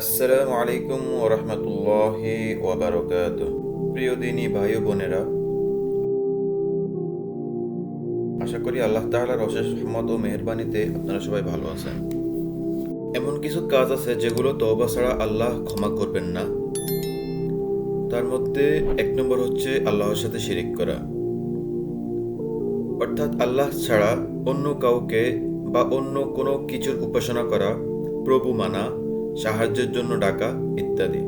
আসসালামু আলাইকুম ওরহমতুল্লাহি ওয়াবারকাত প্রিয় দিনী ভাই বোনেরা, আশা করি আল্লাহ তাআলার অশেষ রহমত ও মেহেরবানিতে আপনারা সবাই ভালো আছেন। এমন কিছু কাজ আছে যেগুলো তওবা ছাড়া আল্লাহ ক্ষমা করবেন না। তার মধ্যে এক নম্বর হচ্ছে আল্লাহর সাথে শিরিক করা। অর্থাৎ আল্লাহ ছাড়া অন্য কাউকে বা অন্য কোনো কিছুর উপাসনা করা প্রভু মানা। সাহায্যের জন্য ডাকা ইত্যাদি।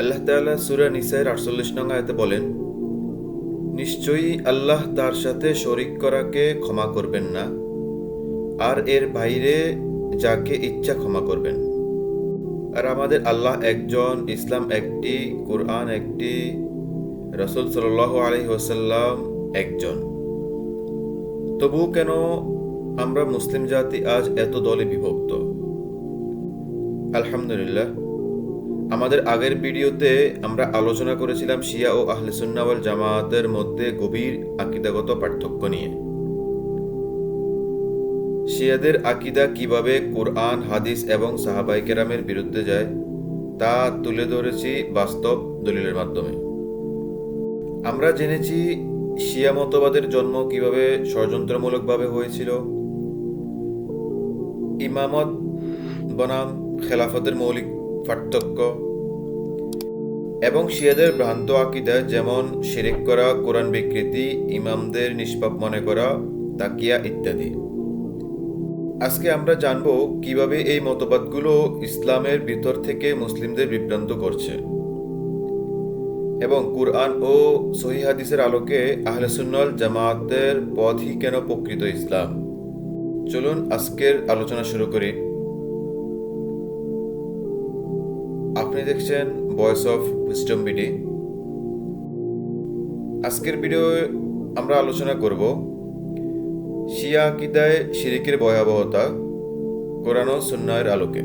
আল্লাহ তাআলা সূরা নিসায়ের আটচল্লিশ নং আয়াতে বলেন, নিশ্চয়ই আল্লাহ তার সাথে শরিক করাকে ক্ষমা করবেন না, আর এর বাইরে যাকে ইচ্ছা ক্ষমা করবেন। আর আমাদের আল্লাহ একজন, ইসলাম একটি, কোরআন একটি, রসুল সাল আলহি ওসাল্লাম একজন। তবুও কেন আমরা মুসলিম জাতি আজ এত দলে বিভক্ত? আলহামদুলিল্লাহ। আমাদের আগের ভিডিওতে আমরা আলোচনা করেছিলাম শিয়া ও আহলে সুন্নাওয়াল জামাতের মধ্যে গভীর আকিদাগত পার্থক্য নিয়ে। শিয়াদের আকিদা কীভাবে কোরআন, হাদিস এবং সাহাবাই কেরামের বিরুদ্ধে যায়, তা তুলে ধরেছি বাস্তব দলিলের মাধ্যমে। আমরা জেনেছি শিয়া মতবাদের জন্ম কীভাবে ষড়যন্ত্রমূলকভাবে হয়েছিল। ইমামত বনাম খেলাফতের মৌলিক পার্থক্য এবং শিয়াদের ভ্রান্ত আকিদা, যেমন শিরিক করা, কোরআন বিকৃতি, ইমামদের নিষ্পাপ মনে করা, তাকিয়া ইত্যাদি। আজকে আমরা জানব কীভাবে এই মতবাদগুলো ইসলামের ভিতর থেকে মুসলিমদের বিভ্রান্ত করছে। এবং কুরআন ও সহি হাদিসের আলোকে আহলে জামায়াতের পথই কেন প্রকৃত ইসলাম? চলুন আজকের আলোচনা শুরু করি। আপনি দেখছেন ভয়েস অফ উইস্টম বিডি আজকের ভিডিও আমরা আলোচনা করব শিয়া আকিদায় শিরিকের ভয়াবহতা কোরআন ও সুন্নায়ের আলোকে।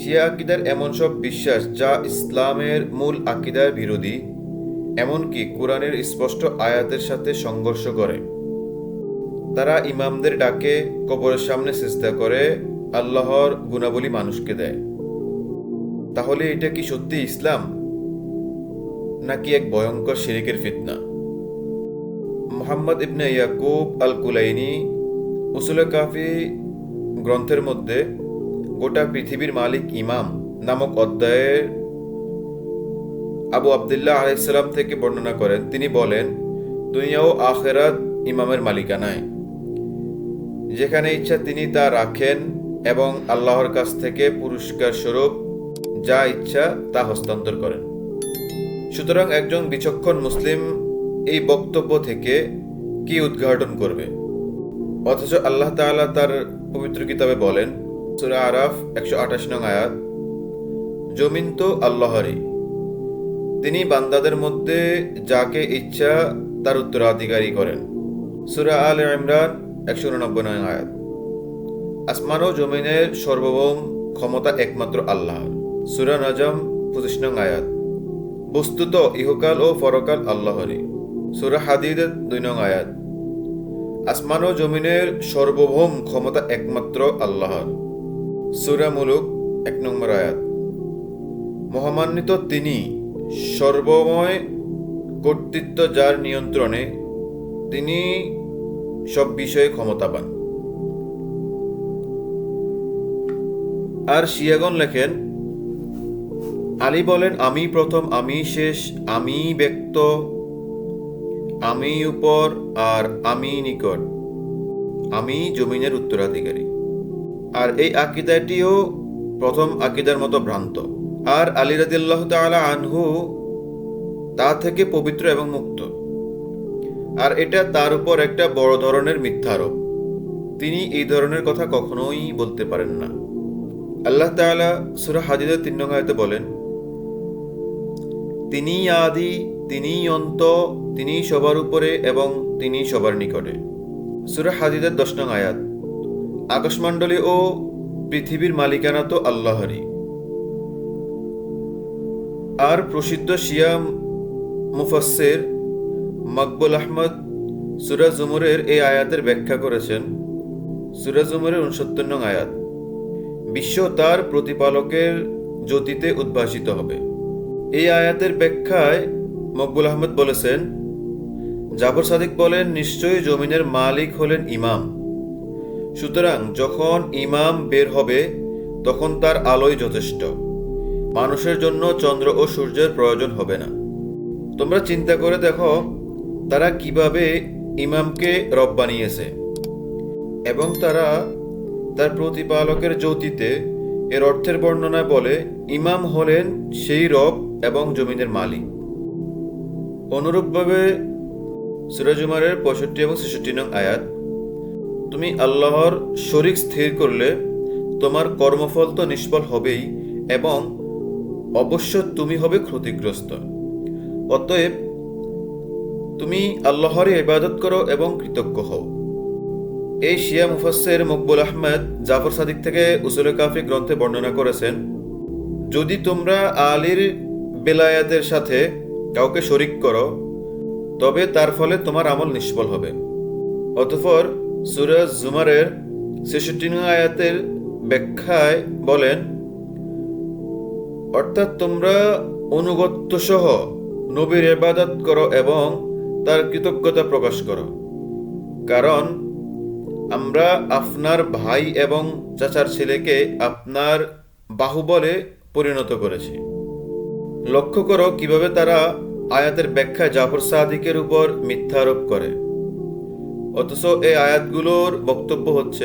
শিয়া আকিদার এমন সব বিশ্বাস যা ইসলামের মূল আকিদার বিরোধী, এমনকি কোরআনের স্পষ্ট আয়াতের সাথে সংঘর্ষ করে। তারা ইমামদের ডাকে কবরের সামনে চেষ্টা করে আল্লাহর গুণাবলী মানুষকে দেয়। তাহলে এটা কি সত্যি ইসলাম? নাকি এক ভয়ঙ্কর শিরিকের ফিতনা? মোহাম্মদ ইবনে ইয়াকুব আল কুলাইনি উসুল কাফি গ্রন্থের মধ্যে গোটা পৃথিবীর মালিক ইমাম নামক অধ্যায়ের আবু আবদুল্লাহ আলাইসাল্লাম থেকে বর্ণনা করেন। তিনি বলেন, দুনিয়া ও আখেরাত ইমামের মালিকানায়। যেখানে ইচ্ছা তিনি তা রাখেন এবং আল্লাহর কাছ থেকে পুরস্কার স্বরূপ যা ইচ্ছা তা হস্তান্তর করেন। সুতরাং একজন বিচক্ষণ মুসলিম এই বক্তব্য থেকে কি উদ্ঘাটন করবে? অথচ আল্লাহ তাআলা তার পবিত্র কিতাবে বলেন, সুরা আরাফ একশো আঠাশ নং আয়াত, জমিন তো আল্লাহরই। তিনি বান্দাদের মধ্যে যাকে ইচ্ছা তার উত্তরাধিকারী করেন। সুরা আল ইমরান একশো উননব্বই নং আয়াত। আসমান ও জমিনের সর্বভৌম ক্ষমতা একমাত্র আল্লাহর সুরা নজম, পঁচিশ নং আয়াত। বস্তুত ইহকাল ও ফরকাল আল্লাহরই। সুরা হাদিদের দুই নং আয়াত। আসমান ও জমিনের সর্বভৌম ক্ষমতা একমাত্র আল্লাহর। সুরা মুলুক, এক নম্বর আয়াত। মহামান্বিত তিনি সর্বময় কর্তৃত্ব যার নিয়ন্ত্রণে তিনি সব বিষয়ে ক্ষমতাবান। আর শিয়াগন লেখেন, আলী বলেন, আমি প্রথম, আমি শেষ, আমি ব্যক্ত, আমি উপর আর আমি নিকট। আমি জমিনের উত্তরাধিকারী। আর এই আকিদাটিও প্রথম আকিদার মতো ভ্রান্ত। আর আলী রাদিল্লাহ তালা আনহু তা থেকে পবিত্র এবং মুক্ত। আর এটা তার উপর একটা বড় ধরনের মিথ্যারোপ তিনি এই ধরনের কথা কখনোই বলতে পারেন না। আল্লাহ তাআলা সুরা হাদিদের তিন নং আয়তে বলেন, তিনি আদি, তিনি অন্ত, তিনি সবার উপরে এবং তিনি সবার নিকটে। সুরা হাদিদের দশ নং আয়াত, আকাশমণ্ডলী ও পৃথিবীর মালিকানা তো আল্লাহরই। আর প্রসিদ্ধ শিয়া মুফাসসির মকবুল আহমদ সুরা জুমুরের এই আয়াতের ব্যাখ্যা করেছেন। সুরাজ উমরের উনসত্তর নং আয়াত বিশ্ব তার প্রতিপালকের জ্যোতিতে উদ্ভাসিত হবে। এই আয়াতের ব্যাখ্যায় মকবুল আহমদ বলেছেন জাফর সাদিক বলেন, নিশ্চয়ই জমিনের মালিক হলেন ইমাম। সুতরাং যখন ইমাম বের হবে, তখন তার আলোই যথেষ্ট। মানুষের জন্য চন্দ্র ও সূর্যের প্রয়োজন হবে না। তোমরা চিন্তা করে দেখো, তারা কীভাবে ইমামকে রব বানিয়েছে। এবং তারা তার প্রতিপালকের জ্যোতিতে এর অর্থের বর্ণনায় বলে, ইমাম হলেন সেই রব এবং জমিনের মালিক। অনুরূপভাবে সুরাজুমারের পঁয়ষট্টি এবং ছেষট্টি নং আয়াত, তুমি আল্লাহর শরিক স্থির করলে তোমার কর্মফল তো নিষ্ফল হবেই এবং অবশ্য তুমি হবে ক্ষতিগ্রস্ত। অতএব তুমি আল্লাহরই ইবাদত করো এবং কৃতজ্ঞ হও। এই শিয়া মুফাসের মকবুল আহমেদ জাফর সাদিক থেকে উসুল কাফি গ্রন্থে বর্ণনা করেছেন, যদি তোমরা আলীর বেলায়াতের সাথে কাউকে শরিক করো, তবে তার ফলে তোমার আমল নিষ্ফল হবে। অতঃপর সুরাজ জুমারের ছেষট্টি আয়াতের ব্যাখ্যায় বলেন, অর্থাৎ তোমরা অনুগত্য সহ নবীর এবাদত করো এবং তার কৃতজ্ঞতা প্রকাশ করো। কারণ আমরা আপনার ভাই এবং চাচার ছেলেকে আপনার বাহুবলে পরিণত করেছি। লক্ষ্য করো কীভাবে তারা আয়াতের ব্যাখ্যা জাফর সাদিকের উপর মিথ্যা আরোপ করে। অথচ এই আয়াতগুলোর বক্তব্য হচ্ছে,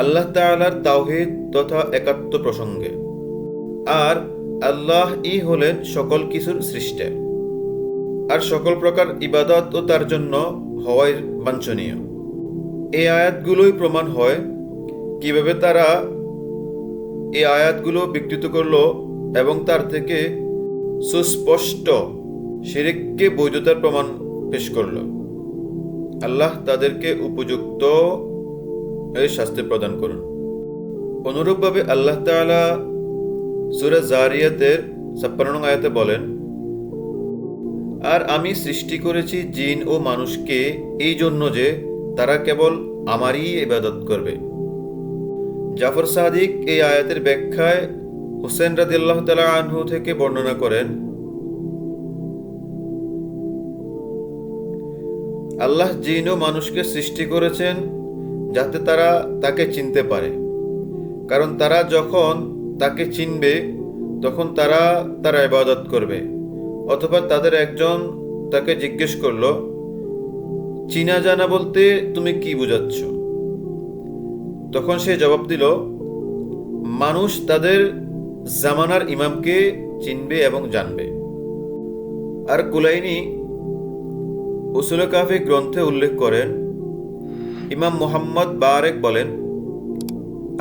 আল্লাহ তাআলার তাওহিদ তথা একাত্ম প্রসঙ্গে। আর আল্লাহ ই হলেন সকল কিছুর সৃষ্টে। আর সকল প্রকার ইবাদত ও তার জন্য হওয়াই বাঞ্ছনীয়। এই আয়াতগুলোই প্রমাণ হয় কীভাবে তারা এই আয়াতগুলো বিকৃত করল এবং তার থেকে সুস্পষ্ট শিরিককে বৈধতার প্রমাণ পেশ করল। আল্লাহ তাদেরকে উপযুক্ত শাস্তি প্রদান করুন। অনুরূপভাবে আল্লাহ তাআলা সুরা জারিয়াতের ছাপ্পান্ন আয়াতে বলেন, আর আমি সৃষ্টি করেছি জিন ও মানুষকে এই জন্য যে তারা কেবল আমারই ইবাদত করবে। জাফর সাদিক এই আয়াতের ব্যাখ্যায় হোসেন রাদিল্লাহ তালা আনহু থেকে বর্ণনা করেন, আল্লাহ জিন ও মানুষকে সৃষ্টি করেছেন যাতে তারা তাকে চিনতে পারে। কারণ তারা যখন তাকে চিনবে, তখন তারা তার ইবাদত করবে। অথবা তাদের একজন তাকে জিজ্ঞেস করল চীনা জানা বলতে তুমি কি বুঝাচ্ছ? তখন সে জবাব দিল, মানুষ তাদের জামানার ইমামকে চিনবে এবং জানবে। আর কুলাইনি উসুল কাফি গ্রন্থে উল্লেখ করেন, ইমাম মোহাম্মদ বারেক বলেন,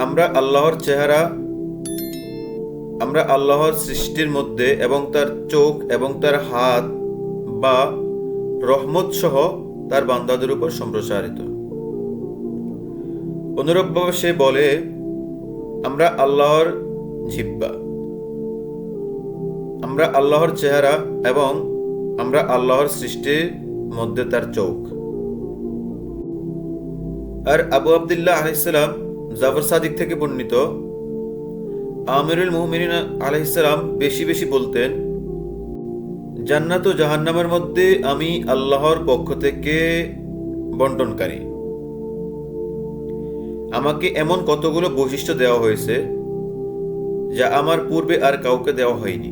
আমরা আল্লাহর চেহারা, আমরা আল্লাহর সৃষ্টির মধ্যে এবং তার চোখ এবং তার হাত বা রহমত সহ তার বান্দাদের উপর সম্প্রসারিত। অনুরূপভাবে সে বলে, আমরা আল্লাহর জিব্বা। আমরা আল্লাহর চেহারা এবং আমরা আল্লাহর সৃষ্টির মধ্যে তার চোখ। আর আবু আবদুল্লাহ আলাইসালাম জাফর সাদিক থেকে বর্ণিত, আমিরুল মুহমিন আলাইসালাম বেশি বেশি বলতেন জান্নাত ও জাহান্নামের মধ্যে আমি আল্লাহর পক্ষ থেকে বন্টনকারী। আমাকে এমন কতগুলো বৈশিষ্ট্য দেওয়া হয়েছে যা আমার পূর্বে আর কাউকে দেওয়া হয়নি।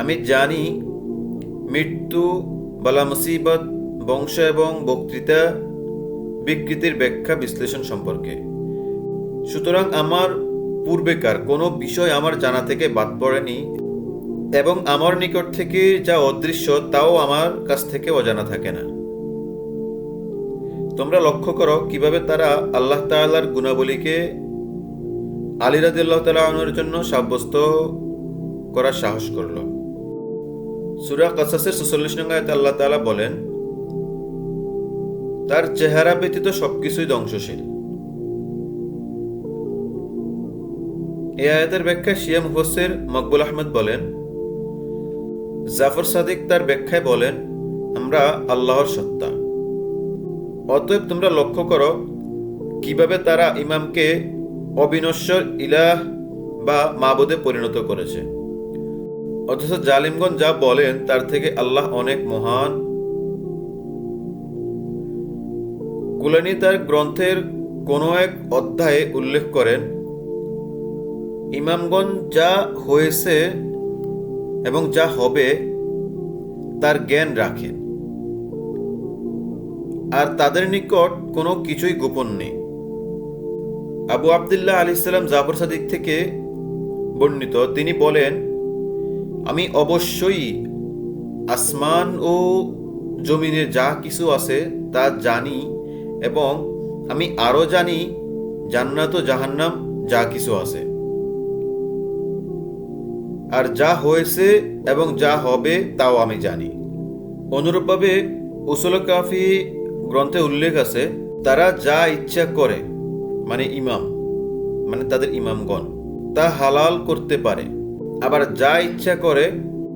আমি জানি মৃত্যু, বালা মুসিবত, বংশ এবং বক্তৃতা, বিকৃতির ব্যাখ্যা বিশ্লেষণ সম্পর্কে। সুতরাং আমার পূর্বেকার কোনো বিষয় আমার জানা থেকে বাদ পড়েনি। এবং আমার নিকট থেকে যা অদৃশ্য, তাও আমার কাছ থেকে অজানা থাকে না। তোমরা লক্ষ্য করো কীভাবে তারা আল্লাহ তাআলার গুণাবলীকে আলী রাদিল্লাহ তালা আনুর জন্য সাব্যস্ত করার সাহস করল। সুরা কাসাসের সুচল্লিশ নং আয়াতে আল্লাহ তাআলা বলেন, তার চেহারা ব্যতীত সবকিছুই ধ্বংসশীল। এ আয়াতের ব্যাখ্যা শিয়া মুফসির মকবুল আহমদ বলেন জাফর সাদিক তার ব্যাখ্যায় বলেন, আমরা আল্লাহর সত্তা। অতএব তোমরা লক্ষ্য করো, কীভাবে তারা ইমামকে অবিনশ্বর ইলাহ বা মাবুদে পরিণত করেছে। অথচ জালিমগঞ্জ যা বলেন, তার থেকে আল্লাহ অনেক মহান। কুলানি তার গ্রন্থের কোনো এক অধ্যায়ে উল্লেখ করেন ইমামগঞ্জ যা হয়েছে এবং যা হবে তার জ্ঞান রাখেন। আর তাদের নিকট কোনো কিছুই গোপন নেই। আবু আবদুল্লাহ আলি সাল্লাম জাফর সাদিক থেকে বর্ণিত, তিনি বলেন, আমি অবশ্যই আসমান ও জমিনের যা কিছু আছে তা জানি এবং আমি আরও জানি জান্নাত ও জাহান্নাম যা কিছু আছে। আর যা হয়েছে এবং যা হবে তাও আমি জানি। অনুরূপভাবে উসুল কাফি গ্রন্থে উল্লেখ আছে, তারা যা ইচ্ছা করে মানে ইমাম মানে তাদের ইমামগণ, তা হালাল করতে পারে। আবার যা ইচ্ছা করে,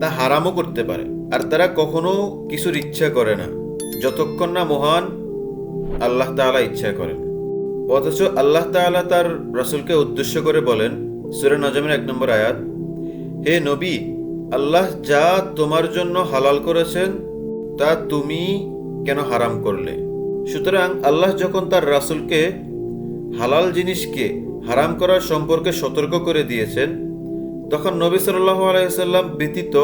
তা হারামও করতে পারে। আর তারা কখনো কিছুর ইচ্ছা করে না, যতক্ষণ না মহান আল্লাহ তাআলা ইচ্ছা করেন। অথচ আল্লাহ তাআলা তার রাসূলকে উদ্দেশ্য করে বলেন, সূরা নজমের এক নম্বর আয়াত হে নবী, আল্লাহ যা তোমার জন্য হালাল করেছেন, তা তুমি কেন হারাম করলে? সুতরাং আল্লাহ যখন তার রাসূলকে হালাল জিনিসকে হারাম করার সম্পর্কে সতর্ক করে দিয়েছেন, তখন নবী সাল্লাহ আলাইসাল্লাম ব্যতীত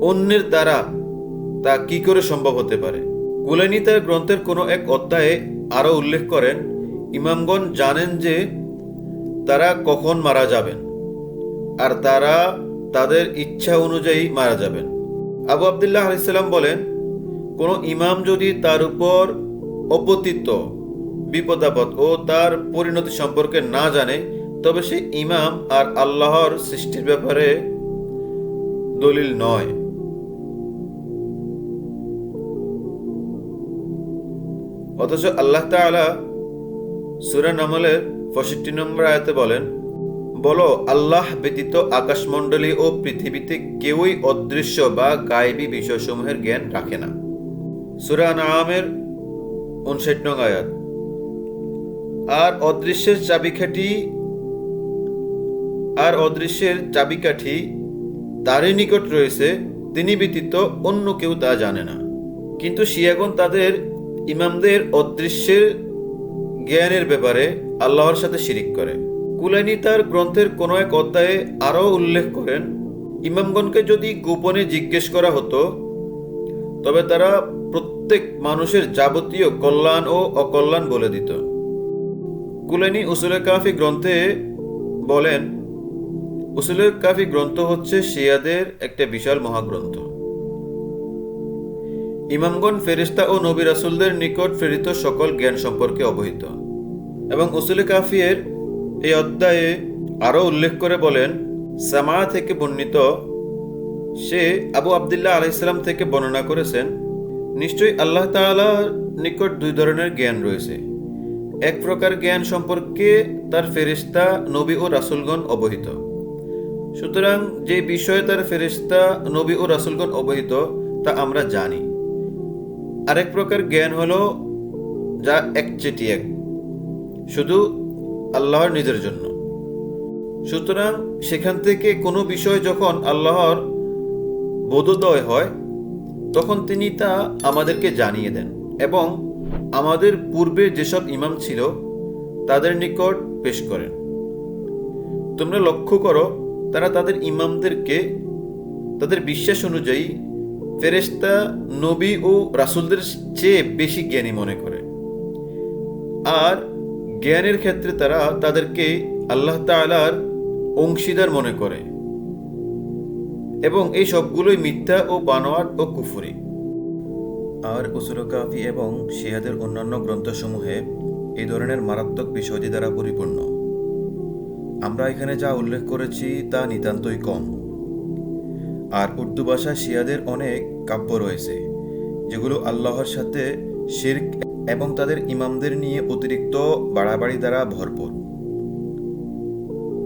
অন্যের দ্বারা তা কি করে সম্ভব হতে পারে? কুলানি তার গ্রন্থের কোনো এক অধ্যায়ে আরও উল্লেখ করেন, ইমামগণ জানেন যে তারা কখন মারা যাবেন। আর তারা তাদের ইচ্ছা অনুযায়ী মারা যাবেন। আবু আবদুল্লাহ আলাইসাল্লাম বলেন, কোনো ইমাম যদি তার উপর অপতিত, বিপদাপদ ও তার পরিণতি সম্পর্কে না জানে, তবে সে ইমাম আর আল্লাহর সৃষ্টির ব্যাপারে দলিল নয়। অথচ আল্লাহ তাআলা সূরা নামলের পঁয়ষট্টি নম্বর আয়াতে বলেন বলো, আল্লাহ ব্যতীত আকাশমণ্ডলী ও পৃথিবীতে কেউই অদৃশ্য বা গায়েবী বিষয়সমূহের জ্ঞান রাখে না। সূরা নামের উনষাট নং আয়াত। আর অদৃশ্যের চাবিকাঠি, আর অদৃশ্যের চাবিকাঠি তারই নিকট রয়েছে, তিনি ব্যতীত অন্য কেউ তা জানে না। কিন্তু শিয়াগণ তাদের ইমামদের অদৃশ্যের জ্ঞানের ব্যাপারে আল্লাহর সাথে শিরিক করে। কুলাইনি তার গ্রন্থের কোনো এক অধ্যায়ে আরও উল্লেখ করেন, ইমামগণকে যদি গোপনে জিজ্ঞেস করা হতো, তবে তারা প্রত্যেক মানুষের যাবতীয় কল্যাণ ও অকল্যাণ বলে দিত। কুলানি উসুলে কাফি গ্রন্থে বলেন, উসুলে কাফি গ্রন্থ হচ্ছে শিয়াদের একটা বিশাল মহাগ্রন্থ। ইমামগণ ফেরিস্তা ও নবী রাসুলদের নিকট ফেরিত সকল জ্ঞান সম্পর্কে অবহিত এবং উসুলে কাফিয়ের এই অধ্যায়ে আরও উল্লেখ করে বলেন, সামা থেকে বর্ণিত, সে আবু আবদুল্লাহ আলাইসালাম থেকে বর্ণনা করেছেন, নিশ্চয়ই আল্লাহ তাআলার নিকট দুই ধরনের জ্ঞান রয়েছে। এক প্রকার জ্ঞান সম্পর্কে তার ফেরিস্তা নবী ও রাসুলগণ অবহিত। সুতরাং যে বিষয়ে তার ফেরিস্তা নবী ও রাসুলগণ অবহিত, তা আমরা জানি। আরেক প্রকার জ্ঞান হলো, যা একচেটি এক শুধু আল্লাহর নিজের জন্য। সুতরাং সেখান থেকে কোনো বিষয় যখন আল্লাহর বোধোদয় হয়, তখন তিনি তা আমাদেরকে জানিয়ে দেন এবং আমাদের পূর্বে যেসব ইমাম ছিল, তাদের নিকট পেশ করেন। তোমরা লক্ষ্য করো, তারা তাদের ইমামদেরকে, তাদের বিশ্বাস অনুযায়ী ফেরেস্তা নবী ও রাসুলদের চেয়ে বেশি জ্ঞানী মনে করে। আর জ্ঞানের ক্ষেত্রে তারা তাদেরকে আল্লাহ তালার অংশীদার মনে করে। এবং এই সবগুলোই মিথ্যা ও বানোয়াট ও কুফুরি। আর উসুরকাফি এবং শিয়াদের অন্যান্য গ্রন্থসমূহে এই ধরনের মারাত্মক বিষয়টি দ্বারা পরিপূর্ণ। আমরা এখানে যা উল্লেখ করেছি তা নিতান্তই কম। আর উর্দু ভাষায় শিয়াদের অনেক কাব্য রয়েছে, যেগুলো আল্লাহর সাথে শির্ক এবং তাদের ইমামদের নিয়ে অতিরিক্ত বাড়াবাড়ি দ্বারা ভরপুর।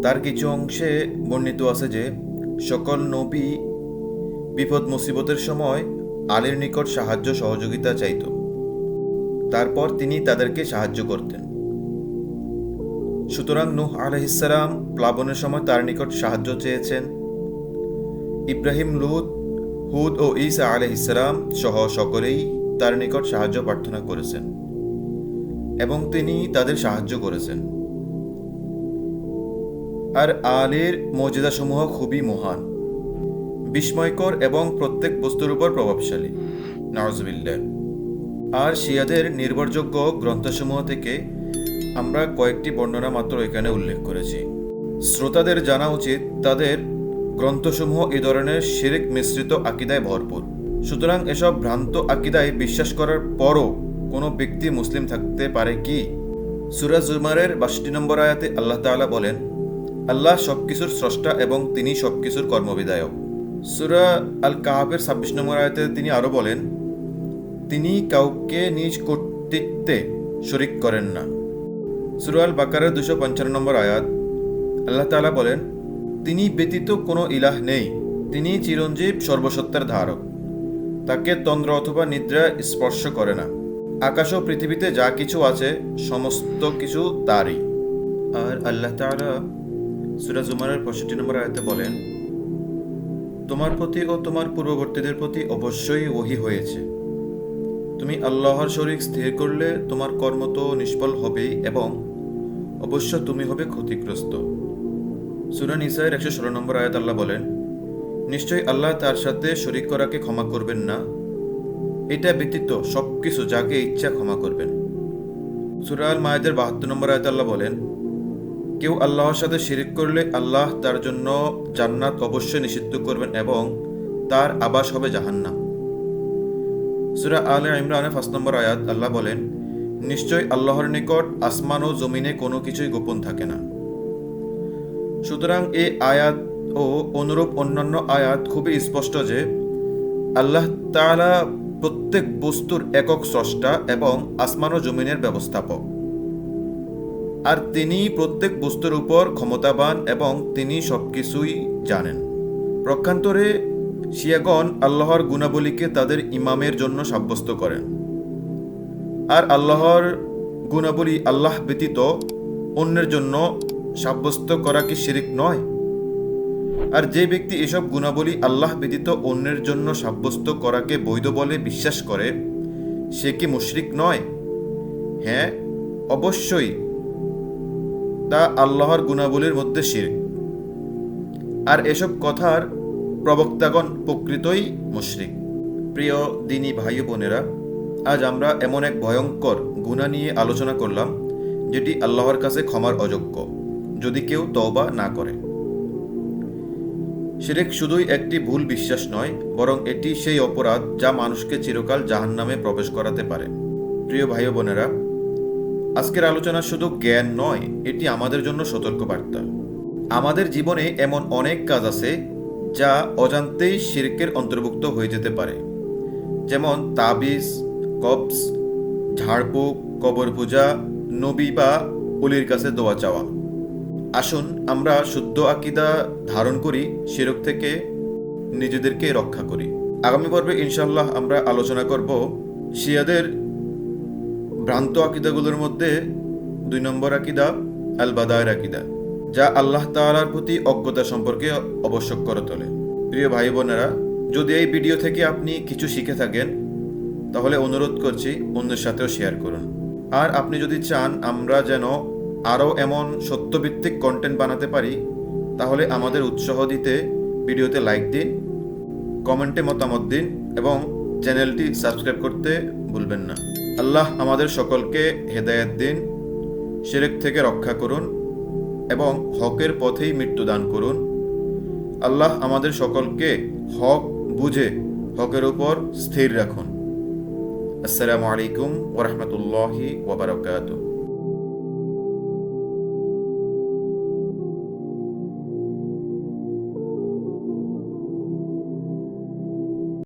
তার কিছু অংশে বর্ণিত আছে যে, সকল নবী বিপদ মুসিবতের সময় আলীর নিকট সাহায্য সহযোগিতা চাইত। তারপর তিনি তাদেরকে সাহায্য করতেন। সুতরাং নূহ আলহিসাম প্লাবনের সময় তার নিকট সাহায্য চেয়েছেন। ইব্রাহিম, লুত, হুদ ও ঈসা আলহিসাম সহ সকলেই তার নিকট সাহায্য প্রার্থনা করেছেন এবং তিনি তাদের সাহায্য করেছেন। আর আলীর মর্যাদাসমূহ খুবই মহান, বিস্ময়কর এবং প্রত্যেক বস্তুর উপর প্রভাবশালী। নওয়াজবিল্লাহ আর শিয়াদের নির্ভরযোগ্য গ্রন্থসমূহ থেকে আমরা কয়েকটি বর্ণনা মাত্র এখানে উল্লেখ করেছি। শ্রোতাদের জানা উচিত তাদের গ্রন্থসমূহ এ ধরনের শিরিক মিশ্রিত আকিদায় ভরপুর। সুতরাং এসব ভ্রান্ত আকিদায় বিশ্বাস করার পরও কোনো ব্যক্তি মুসলিম থাকতে পারে কি? সুরাজ জুমারের বাষট্টি নম্বর আয়াতে আল্লাহ তাআলা বলেন, আল্লাহ সবকিছুর স্রষ্টা এবং তিনি সবকিছুর কর্মবিধায়ক। সুরা আল কাহাবের ছাব্বিশ নম্বর আয়াতে তিনি আরও বলেন, তিনি কাউকে নিজ কর্তৃত্বে শরিক করেন না। সুরা আল বাকারের দুশো পঞ্চান্ন নম্বর আয়াত, আল্লাহ তাআলা বলেন, তিনি ব্যতীত কোনো ইলাহ নেই, তিনি চিরঞ্জীব সর্বসত্তার ধারক। তাকে তন্দ্র অথবা নিদ্রা স্পর্শ করে না। আকাশ ও পৃথিবীতে যা কিছু আছে, সমস্ত কিছু তারই। আর আল্লাহ তাআলা সুরা জুমারের পঁয়ষট্টি নম্বর আয়াতে বলেন, তোমার প্রতি ও তোমার পূর্ববর্তীদের প্রতি অবশ্যই ওহি হয়েছে। তুমি আল্লাহর শরীক স্থির করলে তোমার কর্ম তো নিষ্ফল হবেই এবং অবশ্য তুমি হবে ক্ষতিগ্রস্ত। সুরান ইসাইয়ের একশো ষোলো নম্বর আয়াত আল্লাহ বলেন নিশ্চয়ই আল্লাহ তার সাথে শরিক করাকে ক্ষমা করবেন না। এটা ব্যতীত সবকিছু যাকে ইচ্ছা ক্ষমা করবেন। সুরা আল মায়েদের বাহাত্তর নম্বর আয়াত আল্লাহ বলেন, কেউ আল্লাহর সাথে শিরিক করলে আল্লাহ তার জন্য জান্নাত অবশ্যই নিষিদ্ধ করবেন এবং তার আবাস হবে জাহান্না সুরা আলে ইমরানের পাঁচ নম্বর আয়াত আল্লাহ বলেন নিশ্চয় আল্লাহর নিকট আসমান ও জমিনে কোনো কিছুই গোপন থাকে না। সুতরাং এই আয়াত ও অনুরূপ অন্যান্য আয়াত খুবই স্পষ্ট যে আল্লাহ তাআলা প্রত্যেক বস্তুর একক স্রষ্টা এবং আসমান ও জমিনের ব্যবস্থাপক। আর তিনি প্রত্যেক বস্তুর উপর ক্ষমতাবান এবং তিনি সবকিছুই জানেন। প্রক্ষান্তরে শিয়াগণ আল্লাহর গুণাবলীকে তাদের ইমামের জন্য সাব্যস্ত করেন। আর আল্লাহর গুণাবলী আল্লাহ ব্যতীত অন্যের জন্য সাব্যস্ত করা কি শিরিক নয়? আর যে ব্যক্তি এসব গুণাবলী আল্লাহ ব্যতীত অন্যের জন্য সাব্যস্ত করাকে বৈধ বলে বিশ্বাস করে, সে কি মুশরিক নয়? হ্যাঁ অবশ্যই। তা আল্লাহর গুণাবলীর মধ্যে শিরিক আর এসব কথার প্রবক্তাগণ প্রকৃতই মুশরিক। প্রিয় দিনী ভাই বোনেরা, আজ আমরা এমন এক ভয়ঙ্কর গুণা নিয়ে আলোচনা করলাম, যেটি আল্লাহর কাছে ক্ষমার অযোগ্য, যদি কেউ তওবা না করে। শিরেক শুধুই একটি ভুল বিশ্বাস নয়, বরং এটি সেই অপরাধ যা মানুষকে চিরকাল জাহান্নামে প্রবেশ করাতে পারে। প্রিয় ভাই বোনেরা, আজকের আলোচনা শুধু জ্ঞান নয়, এটি আমাদের জন্য সতর্কবার্তা। আমাদের জীবনে এমন অনেক কাজ আছে যা অজান্তেই শিরকের অন্তর্ভুক্ত হয়ে যেতে পারে। যেমন তাবিজ কবস ঝাড়ফুঁক কবর পূজা নবী বা অলির কাছে দোয়া চাওয়া। আসুন, আমরা শুদ্ধ আকিদা ধারণ করি, শিরক থেকে নিজেদেরকে রক্ষা করি। আগামী পর্বে ইনশাল্লাহ আমরা আলোচনা করব শিয়াদের ভ্রান্ত আকিদাগুলোর মধ্যে দুই নম্বর আকিদা আল বাদায়ের আকিদা, যা আল্লাহ তাআলার প্রতি অজ্ঞতা সম্পর্কে আবশ্যক করে তোলে। প্রিয় ভাই বোনেরা, যদি এই ভিডিও থেকে আপনি কিছু শিখে থাকেন, তাহলে অনুরোধ করছি অন্যের সাথেও শেয়ার করুন। আর আপনি যদি চান, আমরা যেন আরও এমন সত্যভিত্তিক কন্টেন্ট বানাতে পারি, তাহলে আমাদের উৎসাহ দিতে ভিডিওতে লাইক দিন, কমেন্টে মতামত দিন এবং চ্যানেলটি সাবস্ক্রাইব করতে ভুলবেন না। আল্লাহ আমাদের সকলকে হেদায়েত দিন, শিরেক থেকে রক্ষা করুন এবং হকের পথেই মৃত্যু দান করুন। আল্লাহ আমাদের সকলকে হক বুঝে হকের উপর স্থির রাখুন। আসসালামু আলাইকুম ওরহমতুল্লাহি ওবরাকাতুহ